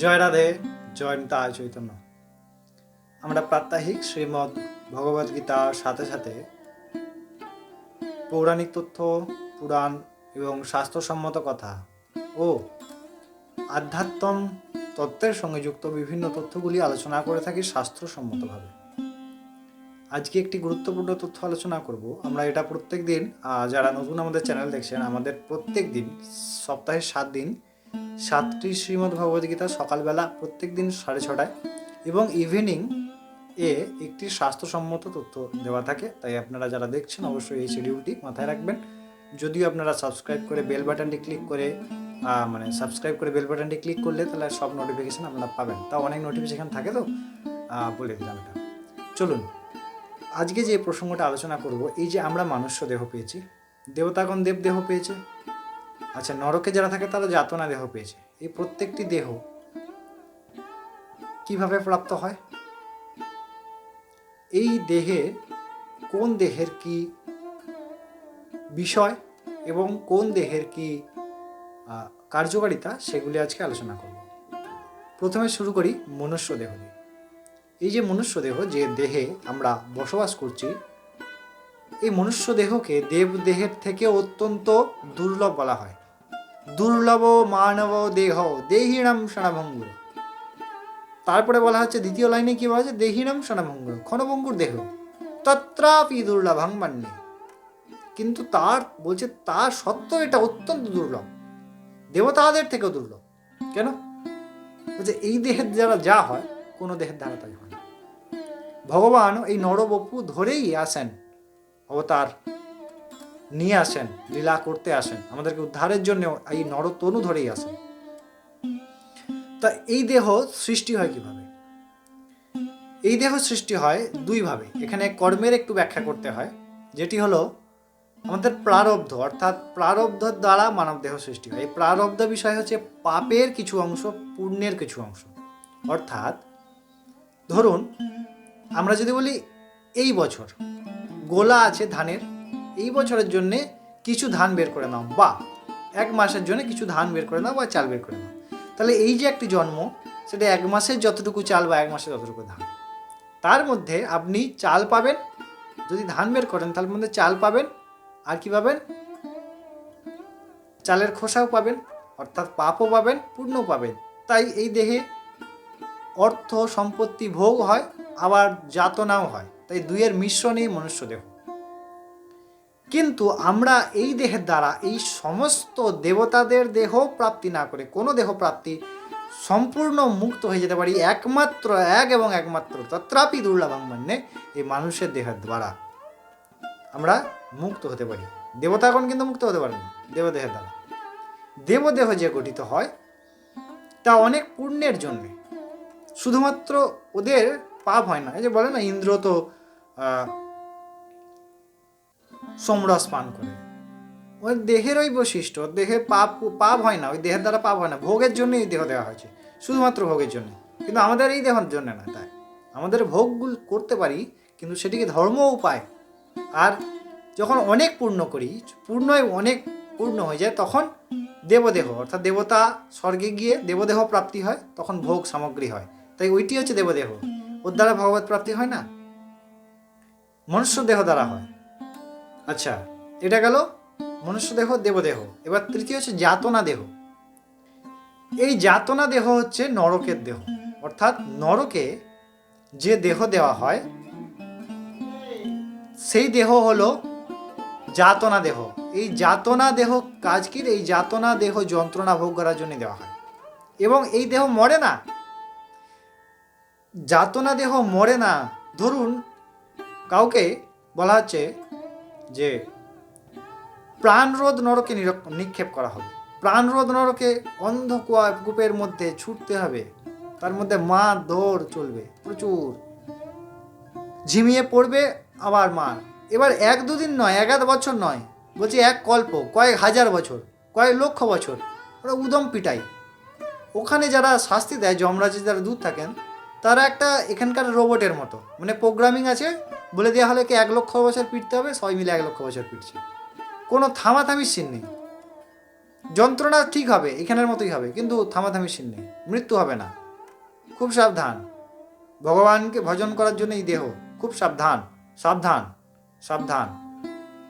জয় রাধে, জয় তাই চৈতন্য। আমরা প্রাত্যহিক শ্রীমদ্ ভগবদ গীতার সাথে সাথে পৌরাণিক তথ্য, পুরাণ এবং স্বাস্থ্যসম্মত কথা ও আধ্যাত্ম তত্ত্বের সঙ্গে যুক্ত বিভিন্ন তথ্যগুলি আলোচনা করে থাকি শাস্ত্রসম্মতভাবে আজকে একটি গুরুত্বপূর্ণ তথ্য আলোচনা করব। আমরা এটা প্রত্যেক দিন যারা নতুন আমাদের চ্যানেল দেখছেন, আমাদের প্রত্যেক দিন সপ্তাহে সাত দিন সাতটি শ্রীমদ্ ভগবদ্গীতা সকালবেলা প্রত্যেক দিন সাড়ে ছটায় এবং ইভিনিং এ একটি স্বাস্থ্যসম্মত তথ্য দেওয়া থাকে। তাই আপনারা যারা দেখছেন, অবশ্যই এই শিডিউলটি মাথায় রাখবেন। যদিও আপনারা সাবস্ক্রাইব করে বেল বাটনটি ক্লিক করে মানে সাবস্ক্রাইব করে বেল বাটনটি ক্লিক করলে তাহলে সব নোটিফিকেশন আপনারা পাবেন। তাও অনেক নোটিফিকেশন থাকে তো? বলে দিলাম এটা। চলুন, আজকে যে প্রসঙ্গটা আলোচনা করব, এই যে আমরা মানুষ্য দেহ পেয়েছি, দেবতাগণ দেব দেহ পেয়েছে আচ্ছা নরকে যারা থাকে তারা যাতনা দেহ পেয়েছে। এই প্রত্যেকটি দেহ কীভাবে প্রাপ্ত হয়? এই দেহে কোন দেহের কি বিষয় এবং কোন দেহের কি কার্যকারিতা সেগুলি আজকে আলোচনা করব। প্রথমে শুরু করি মনুষ্য দেহ দিয়ে এই যে মনুষ্য দেহ, যে দেহে আমরা বসবাস করছি, এই মনুষ্য দেহকে দেব দেহের থেকে অত্যন্ত দুর্লভ বলা হয়। দুর্লভ মানব দেহ দেহিনাম সনাভঙ্গুর তারপরে বলা হচ্ছে, দ্বিতীয় লাইনে কি বলা হচ্ছে? দেহিনাম সনাভঙ্গুর ক্ষণভঙ্গুর দেহ। তত্রাপি দুর্লভং মান্যে। কিন্তু তার, বলছে, তার সত্ত্বেও এটা অত্যন্ত দুর্লভ। দেবতাদের থেকেও দুর্লভ। কেন? বলছে, এই দেহের দ্বারা যা হয়, কোনো দেহের দ্বারা তাই হয় ভগবান এই নরবপু ধরেই আসেন অবতার নিয়ে আসেন, লীলা করতে আসেন। আমাদেরকে উদ্ধারের জন্য এই নরতনু ধরেই আসেন। তা এই দেহ সৃষ্টি হয় কীভাবে? এই দেহ সৃষ্টি হয় দুইভাবে। এখানে কর্মের একটু ব্যাখ্যা করতে হয়, যেটি হলো আমাদের প্রারব্ধ, অর্থাৎ প্রারব্ধের দ্বারা মানব দেহ সৃষ্টি হয়। এই প্রারব্ধ বিষয় হচ্ছে পাপের কিছু অংশ, পুণ্যের কিছু অংশ। অর্থাৎ ধরুন, আমরা যদি বলি এই বছর গোলা আছে ধানের এই বছরের জন্যে কিছু ধান বের করে নাও। বা এক মাসের জন্য কিছু ধান বের করে নাও বা চাল বের করে নাও। তাহলে এই যে একটি জন্ম, সেটা এক মাসের যতটুকু চাল বা এক মাসের যতটুকু ধান। তার মধ্যে আপনি চাল পাবেন। যদি ধান বের করেন, তার মধ্যে চাল পাবেন। আর কি পাবেন? চালের খোসাও পাবেন, অর্থাৎ পাপও পাবেন পূর্ণ পাবেন। তাই এই দেহে অর্থ, সম্পত্তি ভোগ হয়, আবার যাতনাও হয়। তাই দুইয়ের মিশ্রণেই মনুষ্য দেহ। কিন্তু আমরা এই দেহের দ্বারা এই সমস্ত দেবতাদের দেহ প্রাপ্তি না করে কোনো দেহ প্রাপ্তি সম্পূর্ণ মুক্ত হয়ে যেতে পারি একমাত্র এক এবং একমাত্র তত্রাপি দুর্লভং মান্যে এই মানুষের দেহের দ্বারা। আমরা মুক্ত হতে পারি। দেবতাগণ কিন্তু মুক্ত হতে পারে না, দেবদেহের দ্বারা। দেবদেহ যে গঠিত হয়, তা অনেক পুণ্যের জন্যে। শুধুমাত্র ওদের পাপ হয় না। এই যে বলে না, ইন্দ্র তো সোমরস পান করে। ওই দেহের ওই বৈশিষ্ট্য দেহে পাপ পাপ হয় না, ওই দেহের দ্বারা পাপ হয় না। ভোগের জন্য এই দেহ দেওয়া হয়েছে, শুধুমাত্র ভোগের জন্য কিন্তু আমাদের এই দেহের জন্য না, তাই। আমাদের ভোগগুলো করতে পারি, কিন্তু সেটিকে ধর্ম উপায়। আর যখন অনেক পূর্ণ করি পূর্ণ অনেক পূর্ণ হয়ে যায়, তখন দেবদেহ, অর্থাৎ দেবতা স্বর্গে গিয়ে দেবদেহ প্রাপ্তি হয়, তখন ভোগ সামগ্রী হয়। তাই ওইটি হচ্ছে দেবদেহ। ওর দ্বারা ভগবত প্রাপ্তি হয় না? মনুষ্য দেহ দ্বারা হয়। আচ্ছা এটা গেল মনুষ্য দেহ দেবদেহ। এবার তৃতীয় হচ্ছে যাতনা দেহ। এই যাতনা দেহ হচ্ছে নরকের দেহ। অর্থাৎ নরকে যে দেহ দেওয়া হয়, সেই দেহ হলো যাতনা দেহ। এই যাতনা দেহ কাজ কি? এই যাতনা দেহ যন্ত্রণা ভোগ করার জন্য দেওয়া হয়। এবং এই দেহ মরে না। যাতনা দেহ মরে না। ধরুন, কাউকে বলা হচ্ছে যে প্রাণরোধ নরকে নিক্ষেপ করা হবে। প্রাণরোধ নরকে অন্ধ কুয়া কূপের মধ্যে ছুটতে হবে। তার মধ্যে মা দৌড় চলবে, প্রচুর। ঝিমিয়ে পড়বে, আবার মা এবার এক দুদিন নয়, এক আধ বছর নয়, বলছি এক কল্প, কয়েক হাজার বছর, কয়েক লক্ষ বছর, ওরা উদম পিটাই। ওখানে যারা শাস্তি দেয় যমরাজে যারা দূর থাকেন, তারা একটা এখানকার রোবটের মতো মানে প্রোগ্রামিং আছে বলে দেওয়া হলে কি এক লক্ষ বছর পিটতে হবে? সবাই মিলে এক লক্ষ বছর পিটছে। কোনো থামাথামির সিন নেই। যন্ত্রণা ঠিক হবে, এখানের মতোই হবে, কিন্তু থামাথামি সিন নেই। মৃত্যু হবে না। খুব সাবধান। ভগবানকে ভজন করার জন্য এই দেহ। খুব সাবধান সাবধান সাবধান।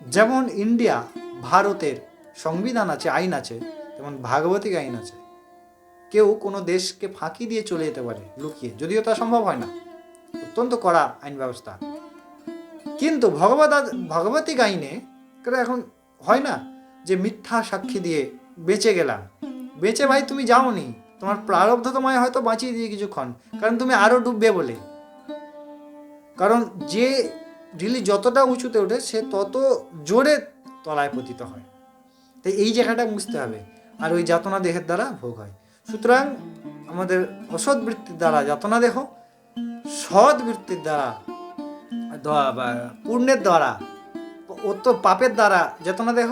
যেমন ইন্ডিয়া, ভারতের সংবিধান আছে, আইন আছে, তেমন ভাগবতিক আইন আছে। কেউ কোনো দেশকে ফাঁকি দিয়ে চলে যেতে পারে, লুকিয়ে। যদিও তা সম্ভব হয় না। অত্যন্ত কড়া আইন ব্যবস্থা। কিন্তু ভগবত ভগবতী গাইনে এখন হয় না যে মিথ্যা সাক্ষী দিয়ে বেঁচে গেলাম। বেঁচে ভাই তুমি যাওনি। তোমার প্রারব্ধ তোমায় হয়তো বাঁচিয়ে দিয়ে কিছুক্ষণ। কারণ তুমি আরও ডুববে বলে। কারণ যে ঢিলি যতটা উঁচুতে ওঠে, সে তত জোরে তলায় পতিত হয়। তাই এই জায়গাটা বুঝতে হবে। আর ওই যাতনা দেহের দ্বারা ভোগ হয়। সুতরাং আমাদের অসৎ বৃত্তির দ্বারা যাতনা দেহ, সৎ বৃত্তির দ্বারা পুণ্যের দ্বারা অত পাপের দ্বারা যাতনা দেহ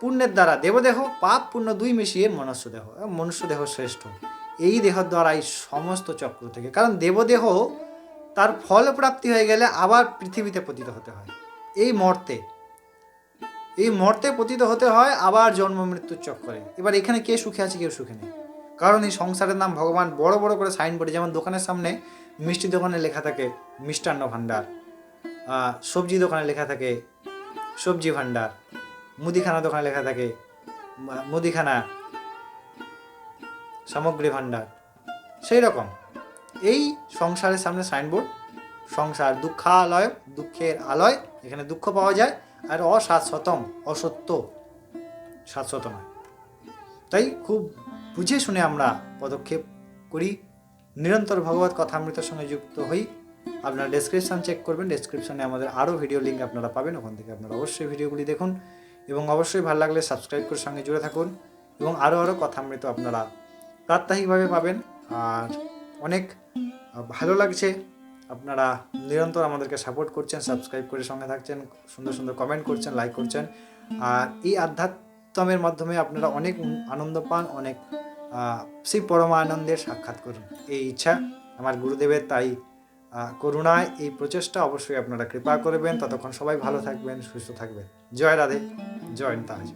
পুণ্যের দ্বারা দেবদেহ পাপ, পুণ্য দুই মিশিয়ে মনুষ্য দেহ মনুষ্য দেহ শ্রেষ্ঠ। এই দেহর দ্বারাই সমস্ত চক্র থেকে, কারণ দেবদেহ তার ফল প্রাপ্তি হয়ে গেলে আবার পৃথিবীতে পতিত হতে হয়। এই মর্তে এই মর্তে পতিত হতে হয় আবার জন্ম মৃত্যুর চক্করে। এবার এখানে কে সুখে আছে, কেউ সুখে নেই। কারণ এই সংসারের নাম ভগবান বড় বড় করে সাইনবোর্ডে, যেমন দোকানের সামনে মিষ্টি দোকানে লেখা থাকে, মিষ্টান্ন ভাণ্ডার। সবজি দোকানে লেখা থাকে, সবজি ভাণ্ডার মুদিখানা দোকানে লেখা থাকে মুদিখানা, সামগ্রী ভাণ্ডার সেই রকম। এই সংসারের সামনে সাইনবোর্ড, সংসার দুঃখালয়, দুঃখের আলয়, এখানে দুঃখ পাওয়া যায়, আর অসাতশতম অসত্য সাতশত নয় তাই খুব বুঝে শুনে আমরা পদক্ষেপ করি। নিরন্তর ভগবত কথামৃতের সঙ্গে যুক্ত হই। আপনারা ডেসক্রিপশন চেক করবেন ডেসক্রিপশনে আমাদের আরও ভিডিও লিঙ্ক আপনারা পাবেন, ওখান থেকে আপনারা অবশ্যই ভিডিওগুলি দেখুন। এবং অবশ্যই ভালো লাগলে সাবস্ক্রাইব করে সঙ্গে জুড়ে থাকুন। এবং আরও আরও কথামৃত আপনারা প্রাত্যহিকভাবে পাবেন। আর অনেক ভালো লাগছে। আপনারা নিরন্তর আমাদেরকে সাপোর্ট করছেন সাবস্ক্রাইব করে সঙ্গে থাকছেন, সুন্দর সুন্দর কমেন্ট করছেন লাইক করছেন। আর এই আধ্যাত্মের মাধ্যমে আপনারা অনেক আনন্দ পান, অনেক সেই পরমানন্দের সাক্ষাৎ করুন। এই ইচ্ছা আমার গুরুদেবের, তাই করুণায় এই প্রচেষ্টা অবশ্যই আপনারা কৃপা করবেন। ততক্ষণ সবাই ভালো থাকবেন, সুস্থ থাকবেন। জয় রাধে, জয় তাজ